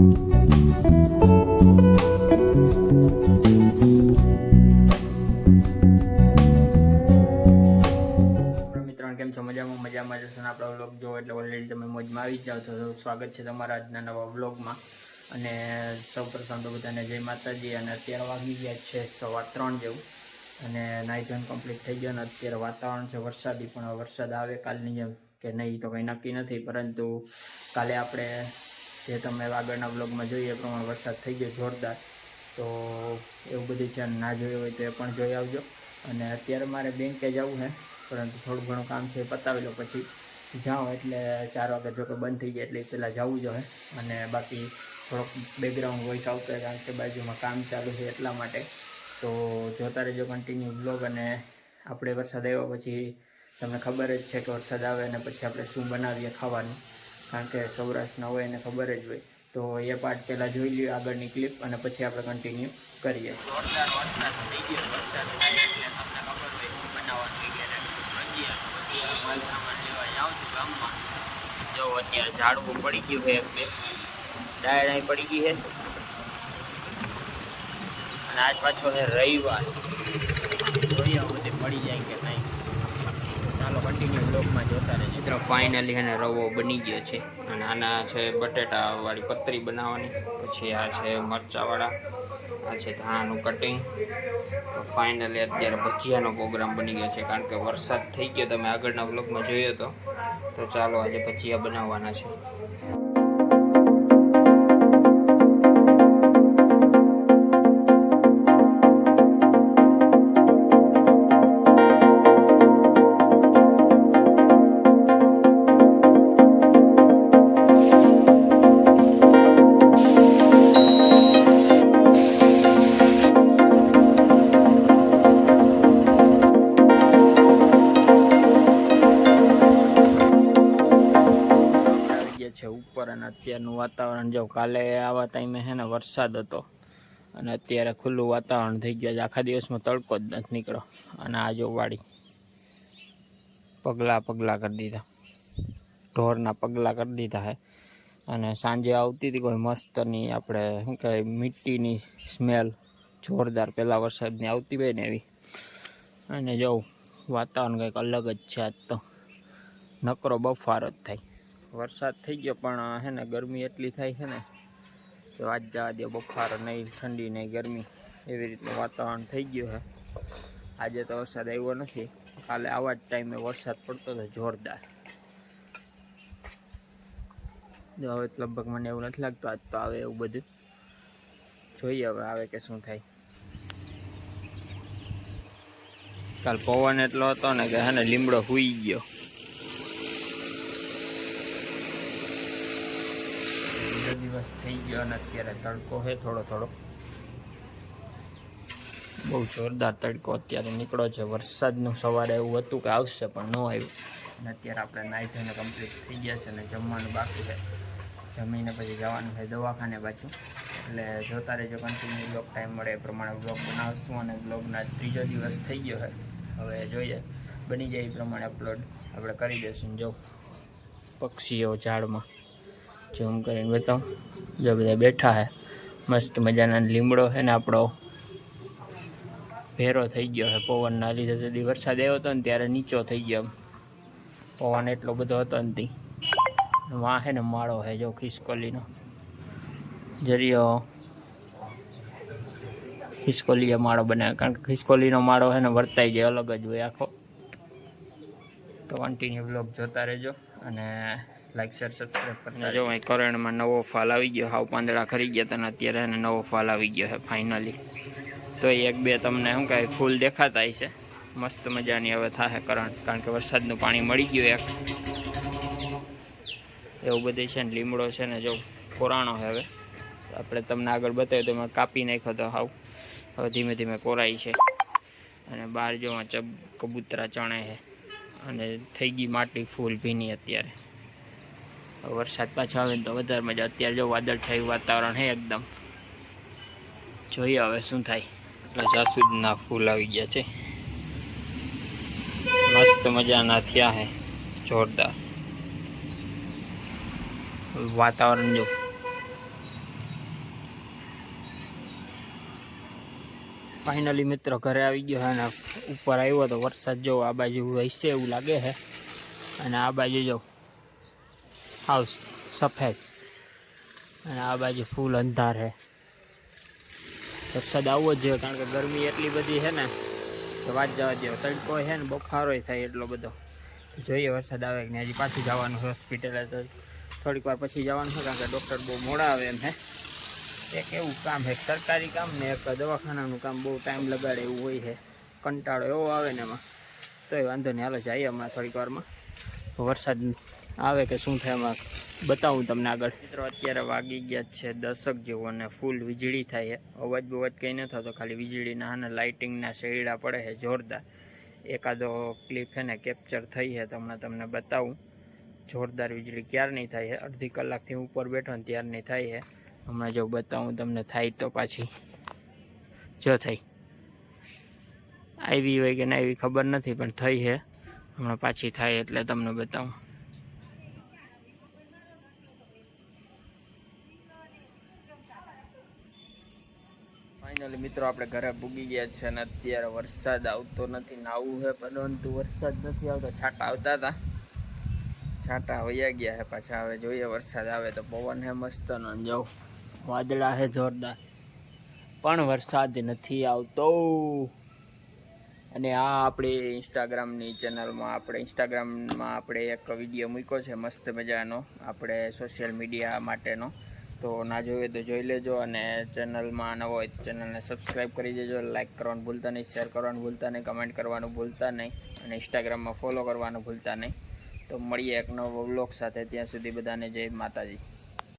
કેમ છો? મજામાં મજામાં જશો આપણા વ્લોગ જો એટલે ઓલરેડી તમે મોજમાં આવી જાઓ છો. સ્વાગત છે તમારા આજના નવા વ્લોગમાં. અને સૌપ્રથમ તો બધાને જય માતાજી. અને અત્યારે વાગી ગયા છે સવા ત્રણ જેવું. અને નાઇટ ધોઈને કમ્પ્લીટ થઈ ગયો અને અત્યારે વાતાવરણ છે વરસાદી. પણ વરસાદ આવે કાલની જેમ કે નહીં તો કંઈ નક્કી નથી. પરંતુ કાલે આપણે જે તમે આગળના વ્લોગમાં જોઈએ પ્રમાણે વરસાદ થઈ ગયો જોરદાર, તો એવું બધું છે ના જોયું હોય તો એ પણ જોઈ આવજો. અને અત્યારે મારે બેંકે જવું છે, પરંતુ થોડું ઘણું કામ છે એ પતાવી લો પછી. જાઓ એટલે ચાર વાગે જો કે બંધ થઈ જાય એટલે પહેલાં જવું જોઈએ અને બાકી થોડોક બેકગ્રાઉન્ડ વોઇસ આવતો હોય કારણ કે બાજુમાં કામ ચાલુ છે એટલા માટે. તો જોતા રહેજો કન્ટિન્યુ બ્લોગ અને આપણે વરસાદ આવ્યો પછી, તમને ખબર જ છે કે વરસાદ આવે અને પછી આપણે શું બનાવીએ ખાવાનું. કારણ કે સૌરાષ્ટ્રના હોય એને ખબર જ હોય. તો એ પાર્ટ પહેલાં જોઈ લઈએ આગળની ક્લિપ અને પછી આપણે કન્ટિન્યુ કરીએ. જાઉં છું ગામમાં. જો અત્યારે ઝાડવું પડી ગયું છે એક બે. ડાયડ અહીં પડી ગઈ છે. અને આજ પાછો છે રવિવાર. જોઈએ મળી જાય કે નહીં. ચાલો કન્ટિન્યુ બ્લોગમાં જોતા રહે મિત્રો ફાઇનલી અને રવો બની ગયો છે. અને આના છે બટેટાવાળી પતરી બનાવવાની, પછી આ છે મરચાવાળા, આ છે ધાણાનું કટિંગ તો ફાઇનલી અત્યારે ભજીયાનો પ્રોગ્રામ બની ગયો છે, કારણ કે વરસાદ થઈ ગયો, તમે આગળના બ્લોગમાં જોયો હતો તો ચાલો આજે ભજીયા બનાવવાના છે. ઉપર અને અત્યારનું વાતાવરણ જો કાલે આવા ટાઈમે છે ને વરસાદ હતો અને અત્યારે ખુલ્લું વાતાવરણ થઈ ગયું. આખા દિવસમાં તડકો જ નથી નીકળ્યો. અને આ જો વાડી પગલાં પગલાં કરી દીધા. ઢોરના પગલાં કરી દીધા હે. અને સાંજે આવતી હતી કોઈ મસ્તની આપણે શું કહેવાય મીટીની સ્મેલ જોરદાર. પહેલાં વરસાદની આવતી હોય ને એવી. અને જો વાતાવરણ કંઈક અલગ જ છે આજ તો. નકરો બફારો જ થાય. વરસાદ થઈ ગયો, પણ હે ને, ગરમી એટલી થાય છે ને, કે વાત જવા દે, બફાર નહીં ઠંડી નહીં ગરમી, એવી રીતનું વાતાવરણ થઈ ગયું છે. આજે તો વરસાદ આવ્યો નથી, કાલે આવા જ ટાઈમે વરસાદ પડતો હતો જોરદાર. જો હવે લગભગ મને એવું નથી લાગતું, આજ તો આવે એવું બધું. જોઈએ હવે આવે કે શું થાય. કાલ પવન એટલો હતો ને કે, હે ને, લીમડો હુઈ ગયો. બીજો થઈ ગયો અને અત્યારે તડકો છે થોડો થોડો. બહુ જોરદાર તડકો અત્યારે નીકળો છે. વરસાદનું સવારે એવું હતું કે આવશે પણ ન આવ્યું. અને અત્યારે આપણે નાહી ધોઈને કમ્પ્લીટ થઈ ગયા છે અને જમવાનું બાકી છે. જમીને પછી જવાનું છે દવાખાને પાછું. એટલે જોતા રહેજો કન્ટિન્યુ બ્લોગ ટાઈમ મળે એ પ્રમાણે બ્લોગ બનાવશું અને બ્લોગના ત્રીજો દિવસ થઈ ગયો છે. હવે જોઈએ. બની જાય એ પ્રમાણે અપલોડ આપણે કરી દઈશું જો. પક્ષીઓ ઝાડમાં. ઝૂમ કરીને બતાવું. જો બધા બેઠા છે મસ્ત મજાના લીમડો છે ને આપણો. ભેરો થઈ ગયો છે પવનના લીધે. તેથી વરસાદ આવ્યો હતો ને ત્યારે નીચો થઈ ગયો. પવન એટલો બધો હતો ને તી વાં છે ને માળો છે જો ખિસકોલીનો. જરીયો ખિસકોલીએ માળો બનાવ્યો. કારણ કે ખિસકોલીનો માળો છે ને વર્તાઈ જાય અલગ જ હોય આખો. તો કન્ટિન્યુ બ્લોગ જોતા રહેજો. અને લાઈક શેર સબસ્ક્રાઈબ કરતા જો અહીં કરણમાં નવો ફાલ આવી ગયો હાવ પાંદડા ખરી ગયા તને અત્યારે એને નવો ફાલ આવી ગયો છે ફાઇનલી તો એક બે તમને શું કહે ફૂલ દેખાતા હશે. મસ્ત મજાની હવે થાય કરણ કારણ કે વરસાદનું પાણી મળી ગયું એક. એવું બધું છે ને લીમડો છે ને જો કોરાણો છે હવે. આપણે તમને આગળ બતાવ્યું તો એમાં કાપી નાખ્યો તો હાવ. હવે ધીમે ધીમે કોરાય છે. અને બહાર જોવા ચબ કબૂતરા ચણે છે. અને થઈ ગઈ માટી ફૂલ ભીની અત્યારે. વરસાદ પાછો આવે તો વધારે મજા. અત્યારે જો વાદળછાયું વાતાવરણ છે એકદમ. જોઈએ હવે શું થાય. જાસૂદના ફૂલ આવી ગયા છે. મસ્ત મજાના થયા છે જોરદાર. વાતાવરણ જો. ફાઇનલી મિત્ર ઘરે આવી ગયો અને ઉપર આવ્યો તો વરસાદ જો આ બાજુ રહેશે એવું લાગે છે અને આ બાજુ જો હાઉસ સફેદ. અને આ બાજુ ફૂલ અંધાર છે વરસાદ આવવો જ જોઈએ, કારણ કે ગરમી એટલી બધી છે ને તો વાત જવા દેવો તડકો છે ને બફારોય થાય એટલો બધો. જોઈએ વરસાદ આવે કે હજી પાછું જવાનું છે હોસ્પિટલે તો થોડીક વાર પછી જવાનું છે, કારણ કે ડૉક્ટર બહુ મોડા આવે એમ હે. એક એવું કામ છે સરકારી કામ ને એક દવાખાનાનું કામ બહુ ટાઈમ લગાડે એવું હોય છે કંટાળો એવો આવે ને એમાં. તોય વાંધો નહીં, હાલો જઈએ હમણાં થોડીક વારમાં. વરસાદ આવે કે શું થાય એમાં? બતાવું તમને આગળ. મિત્રો, અત્યારે વાગી ગયા છે દશક જેવો અને ફૂલ વીજળી થાય. અવાજ બવાજ કંઈ ન થતો, ખાલી વીજળીના અને લાઇટિંગના શેરડા પડે છે જોરદાર. એકાદો ક્લિપ છે ને કેપ્ચર થઈ છે, તો હમણાં તમને બતાવું. જોરદાર વીજળી ક્યારની થાય છે? અડધી કલાકથી ઉપર બેઠો ને ત્યારની થાય છે. હમણાં જો બતાવું તમને, થાય તો પાછી. જો થઈ. આવી હોય કે ના આવી ખબર નથી, પણ થઈ છે. હમણાં પાછી થાય એટલે તમને બતાવું ફાઇનલી મિત્રો, આપણે ઘરે ભૂગી ગયા છે અને અત્યારે વરસાદ આવતો નથી નાવું છે, પરંતુ વરસાદ નથી આવતો. છાંટા આવતા હતા. છાંટા વયા ગયા છે પાછા. હવે જોઈએ વરસાદ આવે તો પવન હે મસ્ત ન. જાઉં વાદળા હે જોરદાર. પણ વરસાદ નથી આવતો. અને આ આપણી ઇન્સ્ટાગ્રામની ચેનલમાં આપણે ઇન્સ્ટાગ્રામમાં આપણે એક વીડિયો મૂક્યો છે, મસ્ત મજાનો. આપણે સોશિયલ મીડિયા માટેનો. તો ના જોઈએ તો જોઈ લેજો અને ચેનલમાં નવો હોય તો ચેનલને સબસ્ક્રાઈબ કરી દેજો લાઇક કરવાનું ભૂલતા નહીં શેર કરવાનું ભૂલતા નહીં કમેન્ટ કરવાનું ભૂલતા નહીં અને ઇન્સ્ટાગ્રામમાં ફોલો કરવાનું ભૂલતા નહીં. તો મળીએ એક નવો બ્લોગ સાથે, ત્યાં સુધી બધાને જય માતાજી.